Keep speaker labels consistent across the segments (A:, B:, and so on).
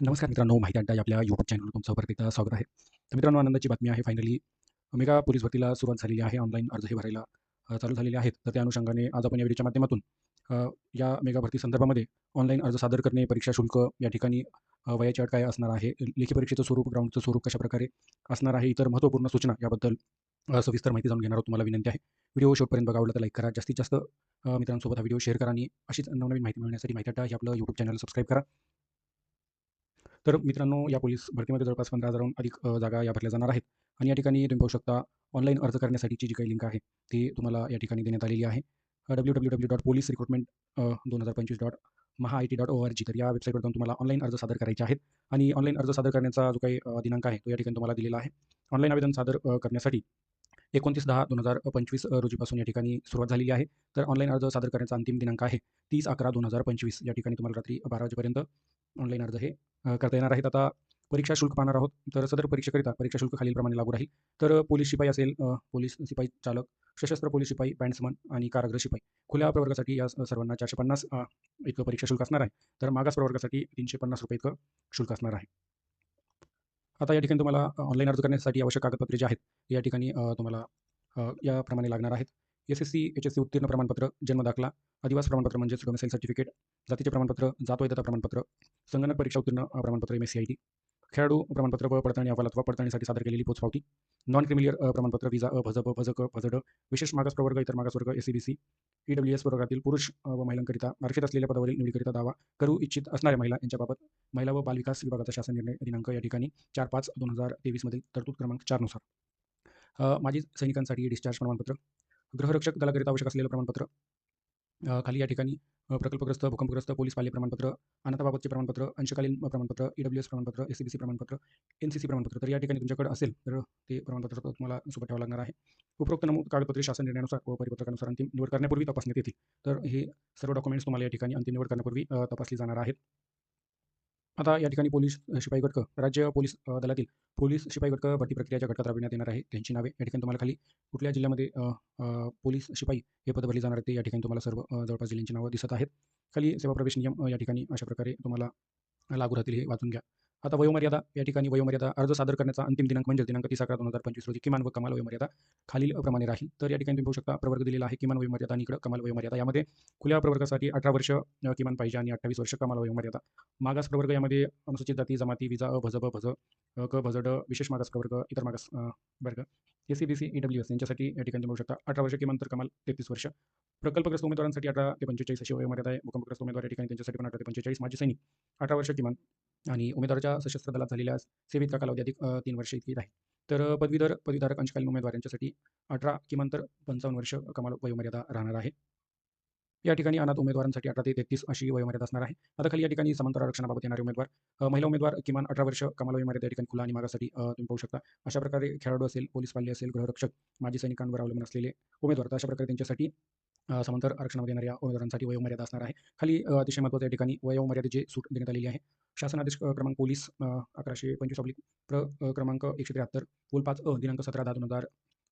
A: नमस्कार मित्रांनो माहिती अड्डा या आपल्या यूट्यूब चॅनलवर तुमचं परत एकदा स्वागत आहे. तर मित्रांनो आनंदाची बातमी आहे फायनली मेगा पोलीस भरतीला सुरुवात झालेली आहे ऑनलाईन अर्ज हे भरायला चालू झालेले आहेत. तर त्या अनुषंगाने आज आपण या व्हिडिओच्या माध्यमातून या मेगा भरती संदर्भामध्ये ऑनलाईन अर्ज सादर करणे परीक्षा शुल्क या ठिकाणी वयाची अट काय असणार आहे लेखी परीक्षेचं स्वरूप ग्राउंडचं स्वरूप कशाप्रकारे असणार आहे इतर महत्त्वपूर्ण सूचना याबद्दल सविस्तर माहिती जाणून घेणार तुम्हाला विनंती आहे. व्हिडिओ शेवटपर्यंत बघा आवडला तर लाईक करा. जास्तीत जास्त मित्रांसोबत हा व्हिडिओ शेअर करा आणि अशीच नवनवीन माहिती मिळण्यासाठी माहिती अड्डा हे आपलं यूट्यूब चॅनल सबस्क्राईब करा. तर मित्रांनो या पोलीस भरतीमध्ये जवळपास पंधरा हजारहून अधिक जागा या भरल्या जाणार आहेत. आणि या ठिकाणी तुम्ही पाहू शकता ऑनलाईन अर्ज करण्यासाठीची जी काही लिंक आहे ती तुम्हाला या ठिकाणी देण्यात आलेली आहे. W W W dot police recruitment दोन हजार पंचवीस dot Maha I T dot O R G तर या वेबसाईटवर जाऊन तुम्हाला ऑनलाईन अर्ज सादर करायचे आहेत. आणि ऑनलाईन अर्ज सादर करण्याचा जो काही दिनांक आहे तो या ठिकाणी तुम्हाला दिलेला आहे. ऑनलाईन आवेदन सादर करण्यासाठी एकोणतीस दहा दोन हजार पंचवीस रोजीपासून या ठिकाणी सुरुवात झालेली आहे. तर ऑनलाईन अर्ज सादर करण्याचा अंतिम दिनांक आहे तीस अकरा दोन हजार पंचवीस. या ठिकाणी तुम्हाला रात्री बारा वाजेपर्यंत ऑनलाईन अर्ज हे करता येणार आहेत. आता परीक्षा शुल्क पाहणार आहोत. तर सदर परीक्षेकरिता परीक्षा शुल्क खालीलप्रमाणे लागू राहील. तर पोलीस शिपाई असेल पोलीस शिपाई चालक सशस्त्र पोलीस शिपाई बँड्समन आणि कारागृह शिपाई. खुल्या प्रवर्गासाठी या सर्वांना चारशे पन्नास इतकं परीक्षा शुल्क असणार आहे. तर मागास प्रवर्गासाठी तीनशे पन्नास रुपये इतकं शुल्क असणार आहे. आता या ठिकाणी तुम्हाला ऑनलाईन अर्ज करण्यासाठी आवश्यक कागदपत्रे जे आहेत या ठिकाणी तुम्हाला याप्रमाणे लागणार आहेत. S S C H S C उत्तीर्ण प्रमाणपत्र जन्म दाखला आदिवास प्रमाणपत्र म्हणजेच डोमेसाईल सर्टिफिकेट जातीचे प्रमाणपत्र जात वैधता प्रमाणपत्र संगणक परीक्षा उत्तीर्ण प्रमाणपत्र M S C I T खेळाडू प्रमाणपत्र व पडताळणी अहवाल अथवा पडताळणीसाठी सादर केलेली पोचपावती नॉन क्रिमिलियर प्रमाणपत्र विजा अ भज ब भज विशेष मागास प्रवर्ग इतर मागासवर्ग S C B C E W S वर्गातील पुरुष व महिलांकरिता आरक्षित असलेल्या पदावरील निवडीकरिता दावा करू इच्छित असणाऱ्या महिला यांच्याबाबत महिला व बालविकास विभागाचा शासन निर्णय दिनांक या ठिकाणी चार पाच दोन हजार तेवीसमधील तरतूद क्रमांक चारनुसार माजी सैनिकांसाठी डिस्चार्ज प्रमाणपत्र गृहरक्षक दलाकरिता आवश्यक असलेलं प्रमाणपत्र खाली या ठिकाणी प्रकल्पग्रस्त भूकंपग्रस्त पोलीस पाले प्रमाणपत्र अनाथाबाबतचे प्रमाणपत्र अंशकालीन प्रमाणपत्र ई डब्ल्यू एस प्रमाणपत्र एस सी बी सी प्रमाणपत्र एन सी सी प्रमाणपत्र तर या ठिकाणी तुमच्याकडे असेल तर ते प्रमाणपत्र तुम्हाला सोबत ठेवावं लागणार आहे. उपरोक्त नमूद कागदपत्रे शासन निर्णयानुसार व परिपत्रकानुसार अंतिम निवड करण्यापूर्वी तपासण्यात येतील. तर हे सर्व डॉक्युमेंट्स तुम्हाला या ठिकाणी अंतिम निवड करण्यापूर्वी तपासली जाणार आहेत. आता या ठिकाणी पोलीस शिपाई गटक राज्य पोलीस दलातील पोलीस शिपाई गटक भरती प्रक्रियाच्या घटकात राबविण्यात येणार आहे त्यांची नावे या ठिकाणी तुम्हाला खाली कुठल्या जिल्ह्यामध्ये पोलीस शिपाई हे पद भरली जाणार आहे ते या ठिकाणी तुम्हाला सर्व जवळपास जिल्ह्यांची नावं दिसत आहेत. खाली सेवा प्रवेश नियम या ठिकाणी अशा प्रकारे तुम्हाला लागू राहतील हे वाचून घ्या. आता वयोमर्यादा या ठिकाणी वयोमर्यादा अर्ज सादर करण्याचा अंतिम दिनांक म्हणजे दिनांक तीस अकरा दोन हजार पंचवीस रोजी किमान व कमाल वयोमर्यादा खालील प्रमाणे राहील. तर या ठिकाणी तुम्ही पाहू शकता प्रवर्ग दिलेला आहे किमान वयोमर्यादा आणि इकडं कमाल वयोमर्यादा. यामध्ये खुल्या प्रवर्गासाठी अठरा वर्ष किमान पाहिजे आणि अठ्ठावीस वर्ष कमाल वयोमर्यादा. मागास प्रवर्ग यामध्ये अनुसूचित जाती जमाती विजा अ भज ब भज अ, क भज ड विशेष मागास प्रवर्ग इतर मागास वर्ग A C B C E W S यांच्यासाठी या ठिकाणी तुम्ही पाहू शकता अठरा वर्ष किमान तर कमाल तेहतीस वर्ष. प्रकल्पग्रस्त उमेदवारांसाठी अठरा ते पंचेचाळीस अशी वयोमर्यादा आहे. भूकंपग्रस्त उमेदवार या ठिकाणी त्यांच्यासाठी पण अठरा ते पंचेचाळीस. माजी सैनिक अठरा वर्ष किमान आणि उमेदवाराच्या सशस्त्र दलात झालेल्या सेवेचा कालावधी अधिक तीन वर्ष इतकी आहे तर पदवीधर पदवीधारक अंशकालीन उमेदवार यांच्यासाठी अठरा किमान तर पंचावन्न वर्ष कमाल वयोमर्यादा राहणार आहे. या ठिकाणी अनाथ उमेदवारांसाठी अठरा ते तेहतीस अशी वयोमर्यादा असणार आहे. आता खाली या ठिकाणी समांतर आरक्षणाबाबत येणारे उमेदवार महिला उमेदवार किमान अठरा वर्ष कमाल वयोमर्यादा या ठिकाणी खुला आणि मागासाठी तुम्ही पाहू शकता. अशा प्रकारे खेळाडू असेल पोलीस पाल्य असेल गृहरक्षक माजी सैनिकांवर अवलंबून असलेले उमेदवार तर अशा प्रकारे त्यांच्यासाठी समांतर आरक्षणामध्ये येणाऱ्या उमेदवारांसाठी वयोमर्यादा असणार आहे. खाली अतिशय महत्त्वाच्या ठिकाणी वयोमर्यादेची सूट देण्यात आलेली आहे. शासन आदेश क्रमांक पोलीस अकराशे पंचवीस ऑब्लिक प्र क्रमांक एकशे त्र्याहत्तर पूल पाच अ दिनांक सतरा दहा दोन हजार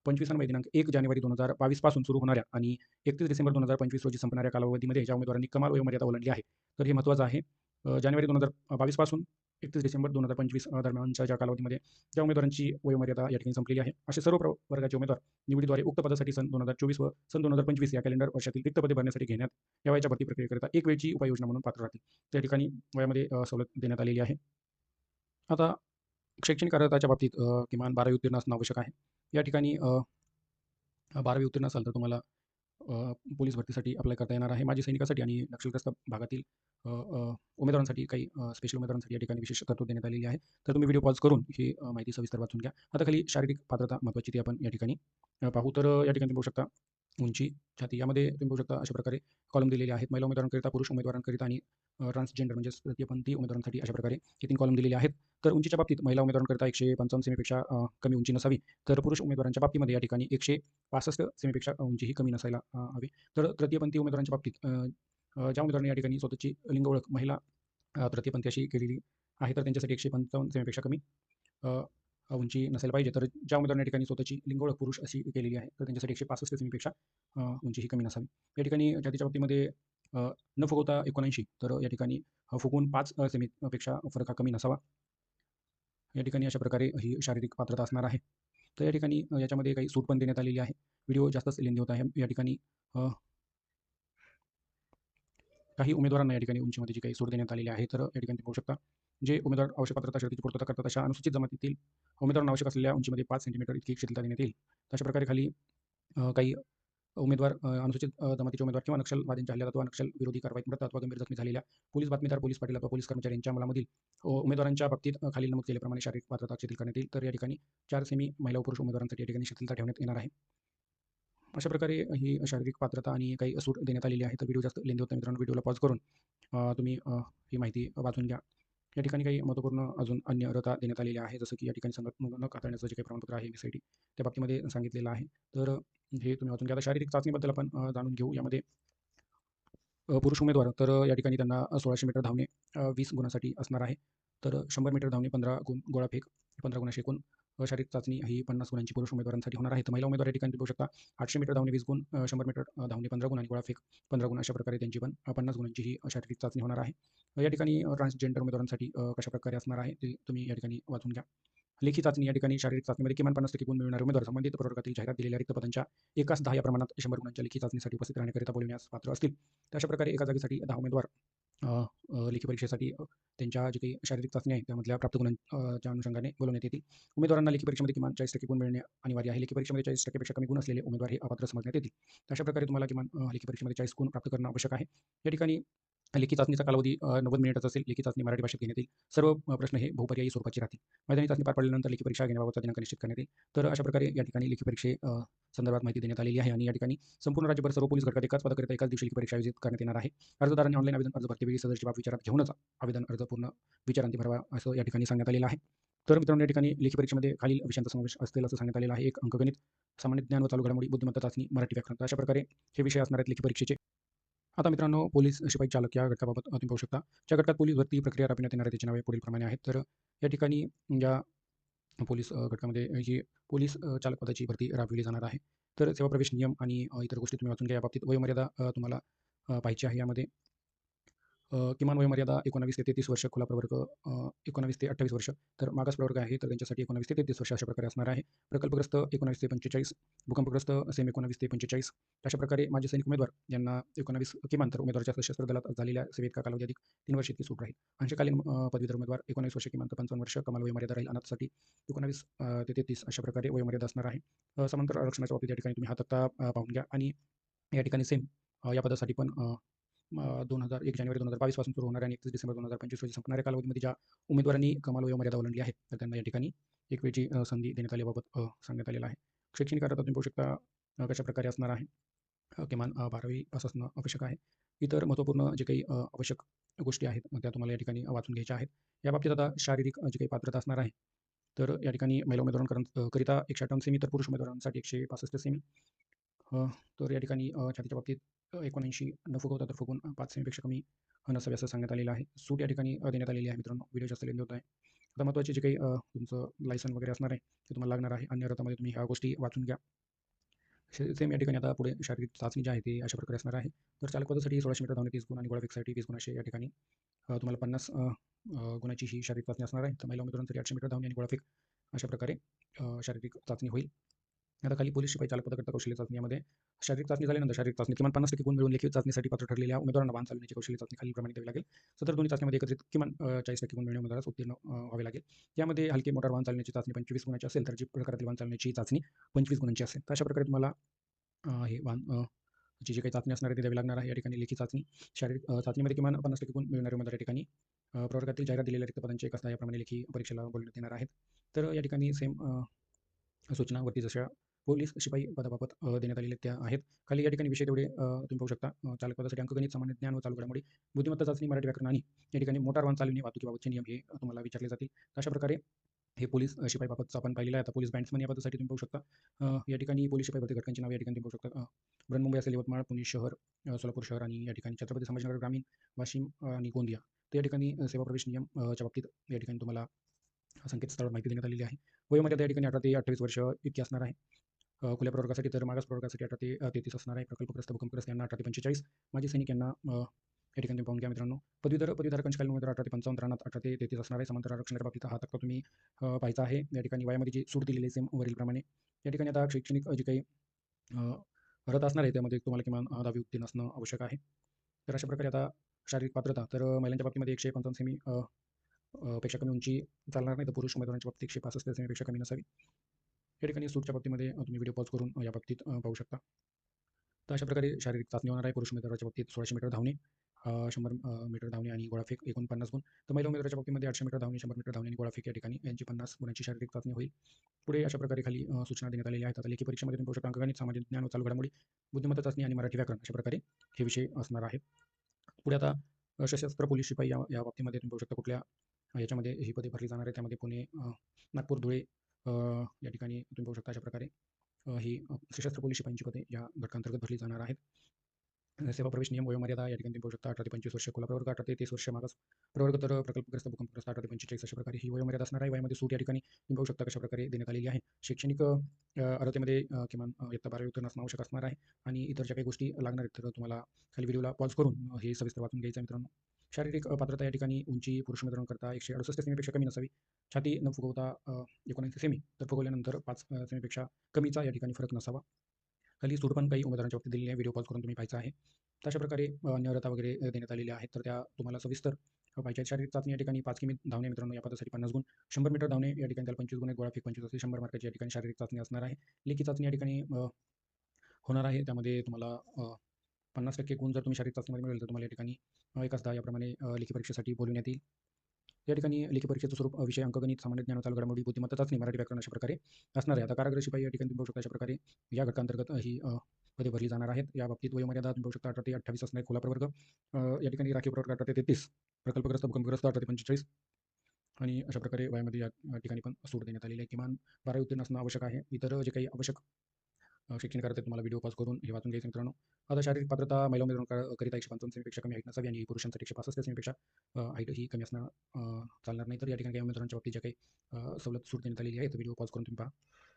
A: पंचवीस दिनांक एक जानेवारी दोन हजार बावीसपासून सुरू होणाऱ्या आणि एकतीस डिसेंबर दोन हजार पंचवीस रोजी संपणाऱ्या कालावधीमध्ये ज्या उमेदवारांनी कमाल वयोमर्यादा ओलांडली आहे. तर हे महत्त्वाचं आहे. जानेवारी दोन हजार बावीसपासून एकतीस डिसेंबर दोन हजार पंचवीस दरम्यानच्या ज्या कालावधीमध्ये ज्या उमेदवारांची वयोमर्यादा या ठिकाणी संपलेली आहे असे सर्व वर्गाचे उमेदवार निवडीद्वारे उक्त पदासाठी सन दोन हजार चोवीस व सन दोन हजार पंचवीस या कॅलेंडर वर्षातील रिक्त पदे भरण्यासाठी घेण्यात या वयाच्या भरती प्रक्रियेकरिता एक वेळची उपाययोजना म्हणून पात्र राहतील. त्या ठिकाणी वयामध्ये सवलत देण्यात आलेली आहे. आता शैक्षणिक अर्हताच्या बाबतीत किमान बारावी उत्तीर्ण असणं आवश्यक आहे. या ठिकाणी बारावी उत्तीर्ण असाल तर तुम्हाला पोलीस भरतीसाठी अप्लाय करता येणार आहे माजी सैनिकासाठी आणि नक्षलग्रस्त भागातील उमेदवारांसाठी काही स्पेशल उमेदवारांसाठी या ठिकाणी विशेष तरतूद देण्यात आलेली आहे. तर तुम्ही व्हिडिओ पॉज करून ही माहिती सविस्तर वाचून घ्या. आता खाली शारीरिक पात्रता महत्त्वाची ती आपण या ठिकाणी पाहू. तर या ठिकाणी बघू पाहू शकता उंची छाती. यामध्ये तुम्ही पाहू शकता अशा प्रकारे कॉलम दिलेले आहेत. महिला उमेदवारांकरिता पुरुष उमेदवारांकरिता आणि ट्रान्सजेंडर म्हणजेच तृतीयपंथी उमेदवारांसाठी अशा प्रकारे हे तीन कॉलम दिलेले आहेत. तर उंचीच्या बाबतीत महिला उमेदवारांकरिता एकशे पंचावन्न सेमीपेक्षा कमी उंची नसावी. तर पुरुष उमेदवारांच्या बाबतीमध्ये या ठिकाणी एकशे पासष्ट सेमीपेक्षा उंची ही कमी नसायला हवी. तर तृतीयपंथी उमेदवारांच्या बाबतीत ज्या उमेदवारांनी या ठिकाणी स्वतःची लिंग ओळख महिला तृतीयपंथी अशी केलेली आहे तर त्यांच्यासाठी एकशे पंचावन्न सेमीपेक्षा कमी उंची नसायला पाहिजे तर ज्या उमेदवारांनी या ठिकाणी स्वतःची लिंगोळ पुरुष अशी केलेली आहे तर त्यांच्यासाठी एकशे पासष्ट सेमीपेक्षा उंची ही कमी नसावी या ठिकाणी जातीच्या बाबतीमध्ये न फुगवता 79 तर या ठिकाणी फुगवून पाच सेमीपेक्षा फरक हा कमी नसावा. या ठिकाणी अशा प्रकारे ही शारीरिक पात्रता असणार आहे. तर या ठिकाणी याच्यामध्ये काही सूट पण देण्यात आलेली आहे. व्हिडिओ जास्तच लेंदी होत आहे. या ठिकाणी काही उमेदवारांना या ठिकाणी उंचीमध्ये जी काही सूट देण्यात आलेली आहे, तर या ठिकाणी पाहू शकता. जे उमेदवार आवश्यक पात्रता शर्तीची पूर्तता करतात, अशा अनुसूचित जमातीतील उमेदवारांना आवश्यक असलेल्या उंचीमध्ये पाच सेंटीमीटर इतकी शिथिलता देण्यात येईल. अशा प्रकारे खाली काही उमेदवार अनुसूचित जमातीचे उमेदवार किंवा नक्षलवाद्यांच्या हल्ल्यात अथवा नक्षल विरोधी कारवाईत मृत अथवा गंभीर जखमी झालेल्या पोलीस बातमीदार, पोलीस पाटील अथवा पोलीस कर्मचारी यांच्या मुलामधील उमेदवारांच्या बाबतीत खाली नमूद केल्याप्रमाणे शारीरिक पात्रता शिथिल करण्यात येईल. तर या ठिकाणी चार सेमी महिला पुरुष उमेदवारांसाठी या ठिकाणी शिथिलता ठेवण्यात येणार आहे. अशा प्रकारे ही शारीरिक पात्रता आणि काही सूट देण्यात आलेली आहे. तर व्हिडिओ जास्त लेंदी होता मित्रांनो. व्हिडिओला पॉज करून तुम्ही ही माहिती वाचून घ्या. या ठिकाणी काही महत्त्वपूर्ण अजून अन्य अर्हता देण्यात आलेल्या आहे. जसं की या ठिकाणी संगणक न कातळण्याचं जे काही प्रमाणपत्र आहे साठी त्या बाबतीमध्ये सांगितलेलं आहे. तर हे तुम्ही वाचून घ्या. आता शारीरिक चाचणीबद्दल आपण जाणून घेऊ. यामध्ये पुरुष उमेदवार तर या ठिकाणी त्यांना सोळाशे मीटर धावणे वीस गुणासाठी असणार आहे. तर शंभर मीटर धावणे 15 गुण, गोळाफेक 15 गुणाशी एकूण शारीरिक चाचणी ही 50 गुणांची पुरुष उमेदवारांसाठी होणार आहे. तर महिला उमेदवार या ठिकाणी देऊ शकता आठशे मीटर धावणे वीस गुण, शंभर मीटर धावणे 15 गुण आणि गोळाफेक 15 गुण अशा प्रकारे त्यांची पण पन्नास गुणांची ही शारीरिक चाचणी होणार आहे. या ठिकाणी ट्रान्सजेंडर उमेदवारांसाठी कशा कशाप्रकारे असणार आहे ते तुम्ही या ठिकाणी वाचून घ्या. लेखी चाचणी या ठिकाणी शारीरिक चाचणीमध्ये किमान 50% गुण मिळणारे उमेदवार संबंधित प्रवर्गातील जाहिरात दिलेल्या रिक्त पदांच्या एकाच दहा या प्रमाणात शंभर गुणांच्या लेखी चाचणीसाठी उपस्थित राहण्याकरिता बोलण्यास पात्र असतील. तर अशा प्रकारे एका जागेसाठी दहा उमेदवार लेखी परीक्षेसाठी त्यांच्या जी काही शारीरिक चाचणी आहे त्यामधल्या प्राप्त गुणांच्या अनुषंगाने बोलवण्यात येतील. उमेदवारांना लेखी परीक्षेमध्ये किमान 40% गुण मिळणे अनिवार्य आहे. लेखी परीक्षेमध्ये 40% कमी गुण असलेले उमेदवार हे अपात्र समजण्यात येतील. तर अशा प्रकारे तुम्हाला किमान लेखी परीक्षेमध्ये 40 गुण प्राप्त करणं आवश्यक आहे. या ठिकाणी लेखी चाचणीचा कालावधी नव्वद 90 मिनिटाचा असेल. लेखी चाचणी मराठी भाषेत घेण्यात येईल. सर्व प्रश्न हे बहुपर्यायी स्वरूपाचे राहतील. मैदानी चाचणी पार पडल्यानंतर लेखी परीक्षा घेण्याबाबतचा दिनांक निश्चित करण्यात येईल. तर अशा प्रकारे या ठिकाणी लेखी परीक्षे संदर्भात माहिती देण्यात आलेली आहे आणि या ठिकाणी संपूर्ण राज्यभर सर्व पोलीस घटकात एकाच पदाकरिता एकाच दिवशी लेखी परीक्षा आयोजित करण्यात येणार आहे. अर्जदारांनी ऑनलाईन आवेदन अर्ज भरतेवेळी सदरची बाब विचारात घेऊनच आवेदन अर्ज पूर्ण विचारांती भरावा असं या ठिकाणी सांगण्यात आलेलं आहे. तर मित्रांनो या ठिकाणी लेखी परीक्षेमध्ये खालील विषयांचा समावेश असेल असं सांगण्यात आलेलं आहे. एक अंकगणित, सामान्य ज्ञान व चालू घडामोडी, बुद्धिमत्ता चाचणी, मराठी व्याकरण. अशा प्रकारे हे विषय असणार आहेत लेखी परीक्षेचे. आता मित्रांनो पोलीस शिपाई चालक या घटकाबाबत तुम्ही पाहू शकता. ज्या घटकात पोलीस भरती प्रक्रिया राबविण्यात येणार त्याची नावे पुढीलप्रमाणे आहेत. तर या ठिकाणी या पोलीस घटकामध्ये ही पोलीस चालक पदाची भरती राबविली जाणार आहे. तर सेवा प्रवेश नियम आणि इतर गोष्टी तुम्ही वाचून घ्या. याबाबतीत वयोमर्यादा तुम्हाला पाहिजे आहे यामध्ये. किमान वयोमर्यादा 19 ते 33 वर्ष, खुला प्रवर्ग एकोणावीस ते 28 वर्ष. तर मागास प्रवर्ग आहे तर त्यांच्यासाठी 19 ते 33 वर्ष अशा प्रकारे असणार आहे. प्रकल्पग्रस्त 19 ते 45, भूकंपग्रस्त सेम 19 ते 45. अशा प्रकारे माजी सैनिक उमेदवार यांना 19 किमान तर उमेदवारच्या सशस्त्र दलात झालेल्या सेवेत का कालावधी अधिक तीन वर्ष इतकी सूट राहील. अंशकालीन पदवीधर उमेदवार 19 वर्ष किमान तर 55 वर्ष कमाल वयमर्यादा राहील. अनाथसाठी एकोणावीस ते 33 अशा प्रकारे वयमर्यादा असणार आहे. समांतर आरक्षणाच्या बाबतीत या ठिकाणी तुम्ही हा तक्ता पाहून घ्या आणि या ठिकाणी सेम या पदासाठी पण दोन हजार एक जानेवारी 2022 पासून सुरू होणार आणि 31 डिसेंबर 2025 रोजी संपणाऱ्या कालावधीमध्ये ज्या उमेदवारांनी कमाल वयोमर्यादा ओलांडली आहे तर त्यांना या ठिकाणी एक वेळची संधी देण्यात आल्याबाबत सांगण्यात आलेलं आहे. शैक्षणिक अर्हता तुम्ही पाहू शकता कशाप्रकारे असणार आहे. किमान बारावी पास असणं आवश्यक आहे. इतर महत्त्वपूर्ण जे काही आवश्यक गोष्टी आहेत त्या तुम्हाला या ठिकाणी वाचून घ्यायच्या आहेत. या बाबतीत आता शारीरिक जी काही पात्रता असणार आहे. तर या ठिकाणी महिला उमेदवारांकरिता करिता 158 सेमी तर पुरुष उमेदवारांसाठी 165 सेमी. तर या ठिकाणी छातीच्या बाबतीत एकोणऐंशी नफुक होता तर फुगवून 5 सेमीपेक्षा कमी नसावे असं सांगण्यात आलेलं आहे. सूट या ठिकाणी देण्यात आलेली आहे मित्रांनो. व्हिडिओ जास्त लेंदी होत आहे. आता महत्त्वाचे जे काही तुमचं लायसन वगैरे असणार आहे ते तुम्हाला लागणार आहे. अन्य रथामध्ये तुम्ही ह्या गोष्टी वाचून घ्या. सेम या ठिकाणी आता पुढे शारीरिक चाचणी जी आहे ती अशा प्रकारे असणार आहे. तर चालक पदासाठी 1600 मीटर धावणे तीस गुण आणि गोळाफेकसाठी वीस गुण असे या ठिकाणी तुम्हाला पन्नास गुणाची ही शारीरिक चाचणी असणार आहे. तर महिला उमेदवारांसाठी आठशे मीटर धावणे आणि गोळाफेक अशा प्रकारे शारीरिक चाचणी होईल. आता खाली पोलीस शिपाई चालक कौशल्य चाचणी यामध्ये शारीरिक चाचणी झाल्यानंतर शारीरिक चाचणी किमान 50% गुण मिळून लेखी चाचणीसाठी पात्र ठरलेल्या उमेदवारांना वाहन चालवण्याची कौशल्य चाचणी खालीलप्रमाणे द्यावी लागेल. सदर दोन्ही चाचणीमध्ये एकत्रित किमान चाळीस टक्के गुण मिळणे उमेदवारास उत्तीर्ण व्हावे लागेल. यामध्ये हलके मोटार वाहन चालण्याची चाचणी 25 गुणाची असेल तर जी प्रकारातील वाहन चालवण्याची चाचणी 25 गुणांची असेल. तर अशा प्रकारे तुम्हाला हे वाहन जी जी काही चाचणी असणार आहे ती द्यावी लागणार आहे. या ठिकाणी लेखी चाचणी शारीरिक चाचणीमध्ये किमान 50% गुण मिळणारे उमेदवार या ठिकाणी प्रवर्गातील जाहिरात दिलेल्या रिक्त पदांचे एक असता याप्रमाणे लेखी परीक्षेला बोलण्यात येणार आहेत. तर या ठिकाणी सेम सूचनावरती सूचना वरती जशा पोलीस शिपाई पदाबाबत देण्यात आलेल्या त्या आहेत. खाली या ठिकाणी विषय तेवढे तुम्ही पाहू शकता. अ, चालक पदासाठी अंकगणित, सामान्य ज्ञान व चालू घडामोडी, बुद्धिमत्ता चाचणी, मराठी व्याकरण आणि या ठिकाणी मोटार वाहन चालवणे, वाहतुकीबाबतचे नियम हे तुम्हाला विचारले जातील. अशा प्रकारे हे पोलीस अ, शिपाईबाबतचं आपण पाहिलेलं आहे. आता पोलीस बँड्समन या पदासाठी तुम्ही पाहू शकता. या ठिकाणी पोलीस शिपाई भरती घटकांची नाव या ठिकाणी तुम्ही पाहू शकता. अ, बृहन्मुंबई असेल, यवतमाळ, पुणे शहर, सोलापूर शहर आणि या ठिकाणी छत्रपती संभाजीनगर ग्रामीण, वाशिम आणि गोंदिया. तर या ठिकाणी सेवा प्रवेश नियम च्या बाबतीत या ठिकाणी तुम्हाला संकेतस्थळावर माहिती देण्यात आलेली आहे. वयोमर्यादा या ठिकाणी 18 ते 28 वर्ष इतकी असणार आहे. खुल्या प्रवर्गासाठी तर मागास प्रवर्गासाठी अठरा ते तेहतीस असणार आहे प्रकल्पग्रस्त भूकंपग्रस्त यांना अठरा ते पंचेचाळीस. माजी सैनिक यांना या ठिकाणी पाहून घ्या मित्रांनो. पदवीधर पदवीधारक उमेदवार अठरा ते पंचावन्न राहणार अठरा ते तेहतीस असणार आहे. समांतर आरक्षणाच्या बाबतीत हा तक्ता तुम्ही पाहायचा आहे. या ठिकाणी वयामध्ये जी सूट दिलेली आहे सेम वरीलप्रमाणे. या ठिकाणी आता शैक्षणिक जी काही अर्हता असणार आहे त्यामध्ये तुम्हाला किमान दहावी उत्तीर्ण असणं आवश्यक आहे. तर अशा प्रकारे आता शारीरिक पात्रता तर महिलांच्या बाबतीमध्ये एकशे पंचावन्न सेमी पेक्षा कमी उंची चालणार नाही. तर पुरुष उमेदवारांच्या बाबतीत एकशे पासष्ट सेमीपेक्षा कमी नसावी. या ठिकाणी सूटच्या बाबतीमध्ये तुम्ही व्हिडिओ पॉज करून या बाबतीत पाहू शकता. तर अशा प्रकारे शारीरिक चाचणी होणार आहे. पुरुष उमेदवाराच्या बाबतीत सोळाशे मीटर धावणे शंभर मीटर धावणे आणि गोळाफेक एकोणपन्नास गुण. तर महिला उमेदवाराच्या बाबतीमध्ये आठशे मीटर धावणे शंभर मीटर धावणे आणि गोळाफेक या ठिकाणी यांची पन्नास गुणांची शारीरिक चाचणी होईल. पुढे अशा प्रकारे खाली सूचना देण्यात आलेल्या आहेत. आता लेखी परीक्षेमध्ये तुम्ही पाहू शकता अंकगणित सामाजिक ज्ञान चालू घडामोडी बुद्धिमत्ता चाचणी आणि मराठी व्याकरण अशा प्रकारे हे विषय असणार आहे पुढे आता सशस्त्र पोलीस शिपाई या या बाबतीमध्ये तुम्ही पाहू शकता कुठल्या याच्यामध्ये ही पदे भरली जाणार आहे त्यामध्ये पुणे नागपूर धुळे या ठिकाणी तुम्ही पाहू शकता अशा प्रकारे ही सशस्त्र पोलीस शिपाईंची पदे या घटकांतर्गत भरली जाणार आहेत. सेवा प्रवेश नियम वयोमर्यादा या ठिकाणी तुम्ही पाहू शकता अठरा ते पंचवीस वर्ष खुला प्रवर्ग अठरा ते तीस वर्ष मागास प्रवर्ग तर प्रकल्पग्रस्त भूकंपग्रस्त अठरा ते पंचेचाळीस अशा प्रकारे ही वयोमर्यादा असणार आहे. वयामध्ये सूट या ठिकाणी तुम्ही पाहू शकता कशा प्रकारे देण्यात आलेली आहे. शैक्षणिक अ, अर्हतेमध्ये किमान इयत्ता बारावी उत्तीर्ण असणं आवश्यक असणार आहे. आणि इतर ज्या काही गोष्टी लागणार आहेत तर तुम्हाला खाली व्हिडिओला पॉज करून हे सविस्तर वाचून घ्यायचं मित्रांनो. शारीरिक पात्रता या ठिकाणी उंची पुरुष मित्रांकरता एकशे अडुसष्ट सेमीपेक्षा कमी नसावी. छाती न फुगवता एकोणऐंशी सेमी तर फुगवल्यानंतर पाच सेमीपेक्षा कमीचा या ठिकाणी फरक नसावा. खाली सूट पण काही उमेदवारांच्या बाबतीत दिलेली आहे व्हिडिओ पॉज करून तुम्ही पाहायचा आहे. तशा प्रकारे अ, अन्य वगैरे देण्यात आलेल्या आहेत. तर त्या तुम्हाला सविस्तर पाहिजे शारीरिक चाचणी या ठिकाणी पाच किमी धावणे मित्रांनो या पदासाठी पन्नास गुण. शंभर मीटर धावणे या ठिकाणी त्याला पंचवीस गुण गोळा फेक पंचवीस असते शंभर मार्काची या ठिकाणी शारीरिक चाचणी असणार आहे. लेखी चाचणी या ठिकाणी होणार आहे. त्यामध्ये तुम्हाला पन्नास टक्के गुण जर तुम्ही शारीरिक चाचणीमध्ये मिळेल तर तुम्हाला या ठिकाणी एकाच दहा याप्रमाणे लेखी परीक्षेसाठी बोलवण्यात येईल. या ठिकाणी लेखी परीक्षेचं स्वरूप विषय अंकगणित सामान्य ज्ञान चालू घडामोडी बुद्धिमत्ता चाचणी मराठी व्याकरण अशा प्रकारे असणार आहे. आता कारागृह शिपाई या ठिकाणी तुम्ही शकता अशा प्रकारे या घटकांतर्गत ही पदे भरली जाणार आहेत. या बाबतीत वयोमर्यादा तुम्ही बघू शकता अठरा ते अठ्ठावीस असणार आहे. प्रवर्ग या ठिकाणी राखीव प्रवर्ग अठरा ते तेहतीस प्रकल्पग्रस्त भूकंपग्रस्त अठरा ते पंचेचाळीस आणि अशा प्रकारे वयामध्ये या या ठिकाणी पण सूट देण्यात आलेली आहे. किमान बारावी उत्तीर्ण असणं आवश्यक आहे. इतर जे काही आवश्यक शिक्षण करतात तुम्हाला व्हिडिओ पास करून हे वाचून घ्यायचं मित्रांनो. आता शारीरिक पात्रता महिला उमेदवारांकरिता एकशे पंचावन्न सेमीपेक्षा कमी हाईट नसावी आणि पुरुषांसाठी एकशे पासष्ट सेमीपेक्षा हाईट ही कमी असणं चालणार नाही. तर या ठिकाणी काही उमेदवारांच्या बाबतीत ज्या काही सवलत सूट देण्यात आलेली आहे तर व्हिडिओ पॉज करून तुम्ही पहा.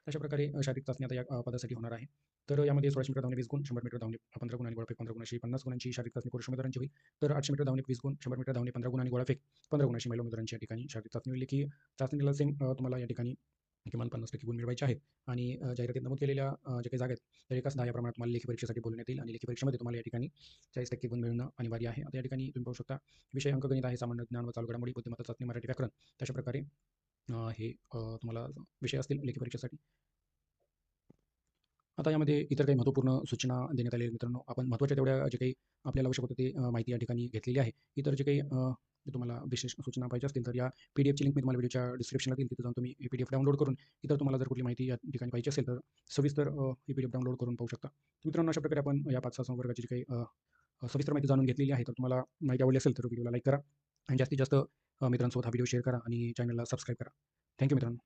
A: अशा प्रकारे शारीरिक चाचणी आता या पदासाठी होणार आहे. तर यामध्ये सोळाशे मीटर धावणे वीस गुण शंभर मीटर धावणे पंधरा गुण आणि गोळाफेक पंधरा गुणाशी पन्नास गुणांची शारीरिक चाचणी पुरुष उमेदवारांची होईल. तर आठशे मीटर धावणे वीस गुण शंभर मीटर धावणे पंधरा गुण आणि गोळाफेक पंधरा गुणाशी महिला उमेदवारांची या ठिकाणी शारीरिक चाचणी होईल. की चाचणीला सेम तुम्हाला या ठिकाणी किमान पन्नास टक्के गुण मिळवायचे आहेत. आणि जाहिरातीत नमूद केलेल्या जे काही जागा आहेत तर एकाच दहा या प्रमाणात तुम्हाला लेखी परीक्षेसाठी बोलण्यात येईल आणि लेखी परीक्षेमध्ये तुम्हाला या ठिकाणी चाळीस टक्के गुण मिळणं अनिवार्य आहे. आता या ठिकाणी तुम्ही पाहू शकता विषय अंकगणित आहे सामान्य ज्ञान व चालू घडामोडी बुद्धिमत्ता चाचणी मराठी व्याकरण तशा प्रकारे हे तुम्हाला विषय असतील लेखी परीक्षेसाठी. आता यामध्ये इतर काही महत्त्वपूर्ण सूचना देण्यात आलेल्या मित्रांनो. आपण महत्त्वाच्या तेवढ्या जे काही आपल्याला आवश्यक होतं ते माहिती या ठिकाणी घेतलेली आहे. इतर जे काही जर तुम्हाला विशेष सूचना पाहिजे असतील तर या पी डी एफची लिंक मी तुम्हाला व्हिडिओच्या डिस्क्रिप्शनला देईल. तिथे जाऊन तुम्ही ही पी डी एफ डाउनलोड करून इतर तुम्हाला जर कुठली माहिती या ठिकाणी पाहिजे असेल तर सविस्तर ही पी डी एफ डाउनलोड करून पाहू शकता. मित्रांनो अशा प्रकारे आपण या पाच सहा संवर्गाची जी काही सविस्तर माहिती जाणून घेतलेली आहे तर तुम्हाला माहिती आवडली असेल तर व्हिडिओला लाईक करा. आणि जास्तीत जास्त मित्रांसोबत हा व्हिडिओ शेअर करा आणि चॅनलला सबस्क्राईब करा. थँक्यू मित्रांनो.